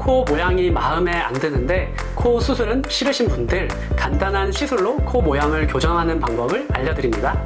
코 모양이 마음에 안 드는데 코 수술은 싫으신 분들 간단한 시술로 코 모양을 교정하는 방법을 알려드립니다.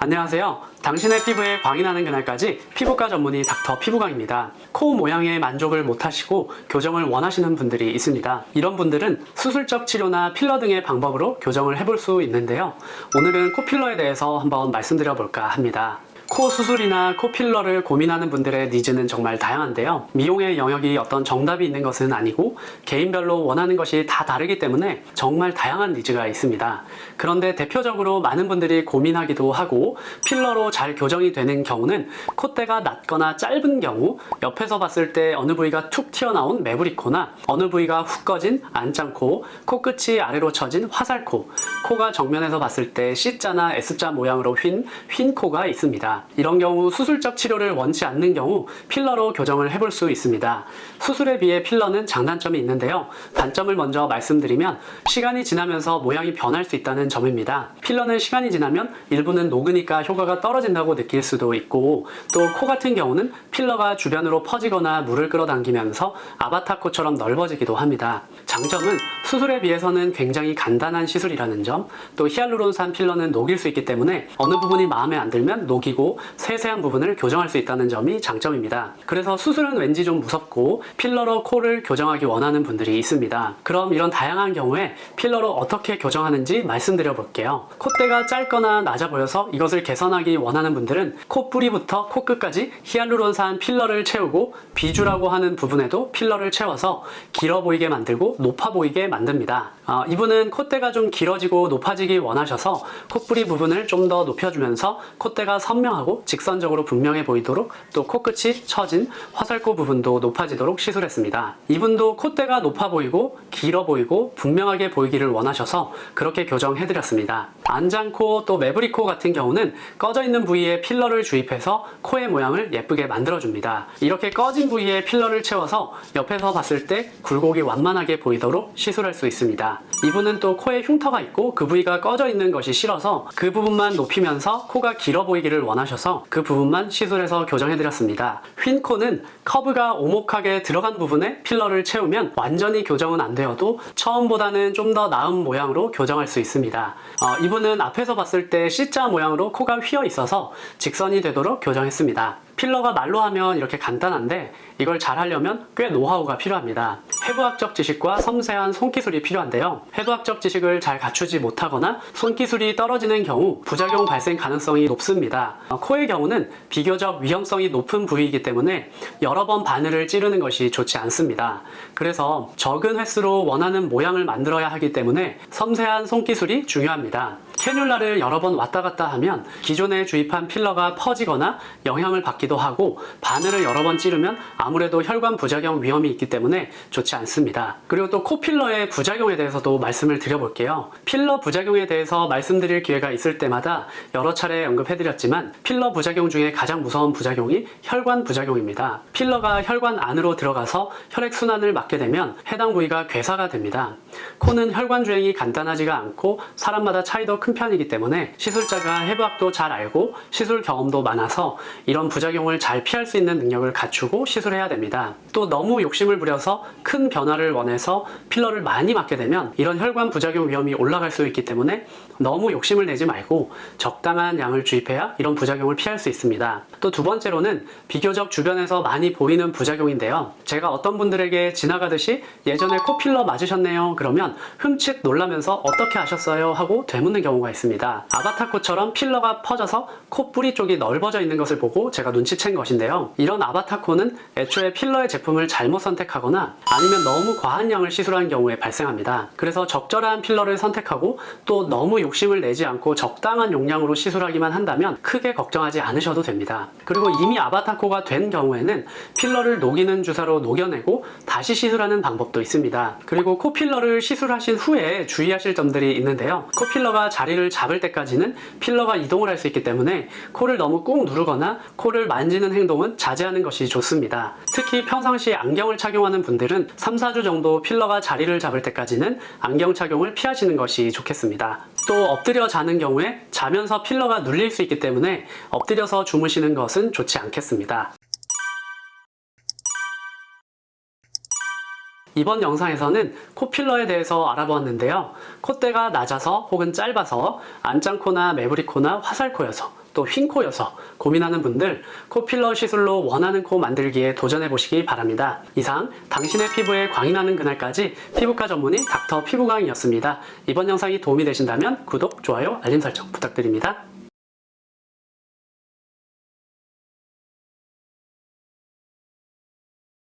안녕하세요. 당신의 피부에 광이 나는 그날까지 피부과 전문의 닥터 피부광입니다. 코 모양에 만족을 못하시고 교정을 원하시는 분들이 있습니다. 이런 분들은 수술적 치료나 필러 등의 방법으로 교정을 해볼 수 있는데요. 오늘은 코 필러에 대해서 한번 말씀드려 볼까 합니다. 코 수술이나 코 필러를 고민하는 분들의 니즈는 정말 다양한데요. 미용의 영역이 어떤 정답이 있는 것은 아니고 개인별로 원하는 것이 다 다르기 때문에 정말 다양한 니즈가 있습니다. 그런데 대표적으로 많은 분들이 고민하기도 하고 필러로 잘 교정이 되는 경우는 콧대가 낮거나 짧은 경우 옆에서 봤을 때 어느 부위가 툭 튀어나온 매부리코나 어느 부위가 훅 꺼진 안짱코, 코끝이 아래로 처진 화살코, 코가 정면에서 봤을 때 C자나 S자 모양으로 휜 휜코가 있습니다. 이런 경우 수술적 치료를 원치 않는 경우 필러로 교정을 해볼 수 있습니다. 수술에 비해 필러는 장단점이 있는데요. 단점을 먼저 말씀드리면 시간이 지나면서 모양이 변할 수 있다는 점입니다. 필러는 시간이 지나면 일부는 녹으니까 효과가 떨어진다고 느낄 수도 있고 또 코 같은 경우는 필러가 주변으로 퍼지거나 물을 끌어당기면서 아바타 코처럼 넓어지기도 합니다. 장점은 수술에 비해서는 굉장히 간단한 시술이라는 점, 또 히알루론산 필러는 녹일 수 있기 때문에 어느 부분이 마음에 안 들면 녹이고 세세한 부분을 교정할 수 있다는 점이 장점입니다. 그래서 수술은 왠지 좀 무섭고 필러로 코를 교정하기 원하는 분들이 있습니다. 그럼 이런 다양한 경우에 필러로 어떻게 교정하는지 말씀드려 볼게요. 콧대가 짧거나 낮아 보여서 이것을 개선하기 원하는 분들은 코 뿌리부터 코끝까지 히알루론산 필러를 채우고 비주라고 하는 부분에도 필러를 채워서 길어 보이게 만들고 높아 보이게 만듭니다. 어, 이분은 콧대가 좀 길어지고 높아지기 원하셔서 콧뿌리 부분을 좀 더 높여주면서 콧대가 선명하고 직선적으로 분명해 보이도록 또 코끝이 처진 화살코 부분도 높아지도록 시술했습니다. 이분도 콧대가 높아 보이고 길어 보이고 분명하게 보이기를 원하셔서 그렇게 교정해드렸습니다. 안장코 또 매부리코 같은 경우는 꺼져 있는 부위에 필러를 주입해서 코의 모양을 예쁘게 만들어줍니다. 이렇게 꺼진 부위에 필러를 채워서 옆에서 봤을 때 굴곡이 완만하게 보이도록 시술할 수 있습니다. 이분은 또 코에 흉터가 있고 그 부위가 꺼져 있는 것이 싫어서 그 부분만 높이면서 코가 길어 보이기를 원하셔서 그 부분만 시술해서 교정해드렸습니다. 휜 코는 커브가 오목하게 들어간 부분에 필러를 채우면 완전히 교정은 안 되어도 처음보다는 좀 더 나은 모양으로 교정할 수 있습니다. 어, 이분은 앞에서 봤을 때 C자 모양으로 코가 휘어 있어서 직선이 되도록 교정했습니다. 필러가 말로 하면 이렇게 간단한데 이걸 잘 하려면 꽤 노하우가 필요합니다. 해부학적 지식과 섬세한 손기술이 필요한데요. 해부학적 지식을 잘 갖추지 못하거나 손기술이 떨어지는 경우 부작용 발생 가능성이 높습니다. 어, 코의 경우는 비교적 위험성이 높은 부위이기 때문에 여러 번 바늘을 찌르는 것이 좋지 않습니다. 그래서 적은 횟수로 원하는 모양을 만들어야 하기 때문에 섬세한 손기술이 중요합니다. 캐뉼라를 여러 번 왔다 갔다 하면 기존에 주입한 필러가 퍼지거나 영향을 받기도 하고 바늘을 여러 번 찌르면 아무래도 혈관 부작용 위험이 있기 때문에 좋지 않습니다. 그리고 또 코필러의 부작용에 대해서도 말씀을 드려볼게요. 필러 부작용에 대해서 말씀드릴 기회가 있을 때마다 여러 차례 언급해드렸지만 필러 부작용 중에 가장 무서운 부작용이 혈관 부작용입니다. 필러가 혈관 안으로 들어가서 혈액순환을 막게 되면 해당 부위가 괴사가 됩니다. 코는 혈관 주행이 간단하지가 않고 사람마다 차이도 큰 편이기 때문에 시술자가 해부학도 잘 알고 시술 경험도 많아서 이런 부작용을 잘 피할 수 있는 능력을 갖추고 시술해야 됩니다. 또 너무 욕심을 부려서 큰 변화를 원해서 필러를 많이 맞게 되면 이런 혈관 부작용 위험이 올라갈 수 있기 때문에 너무 욕심을 내지 말고 적당한 양을 주입해야 이런 부작용을 피할 수 있습니다. 또 두 번째로는 비교적 주변에서 많이 보이는 부작용인데요. 제가 어떤 분들에게 지나가듯이 예전에 코 필러 맞으셨네요. 그러면 흠칫 놀라면서 어떻게 하셨어요? 하고 되묻는 경우 가 있습니다. 아바타 코처럼 필러가 퍼져서 코 뿌리 쪽이 넓어져 있는 것을 보고 제가 눈치챈 것인데요. 이런 아바타 코는 애초에 필러의 제품을 잘못 선택하거나 아니면 너무 과한 양을 시술한 경우에 발생합니다. 그래서 적절한 필러를 선택하고 또 너무 욕심을 내지 않고 적당한 용량으로 시술하기만 한다면 크게 걱정하지 않으셔도 됩니다. 그리고 이미 아바타 코가 된 경우에는 필러를 녹이는 주사로 녹여내고 다시 시술하는 방법도 있습니다. 그리고 코 필러를 시술하신 후에 주의하실 점들이 있는데요. 코 필러가 잘 자리를 잡을 때까지는 필러가 이동을 할 수 있기 때문에 코를 너무 꾹 누르거나 코를 만지는 행동은 자제하는 것이 좋습니다. 특히 평상시에 안경을 착용하는 분들은 3, 4주 정도 필러가 자리를 잡을 때까지는 안경 착용을 피하시는 것이 좋겠습니다. 또 엎드려 자는 경우에 자면서 필러가 눌릴 수 있기 때문에 엎드려서 주무시는 것은 좋지 않겠습니다. 이번 영상에서는 코필러에 대해서 알아보았는데요. 콧대가 낮아서 혹은 짧아서 안짱코나 매부리코나 화살코여서 또 휜코여서 고민하는 분들 코필러 시술로 원하는 코 만들기에 도전해 보시기 바랍니다. 이상 당신의 피부에 광이 나는 그날까지 피부과 전문의 닥터 피부광이었습니다. 이번 영상이 도움이 되신다면 구독, 좋아요, 알림 설정 부탁드립니다.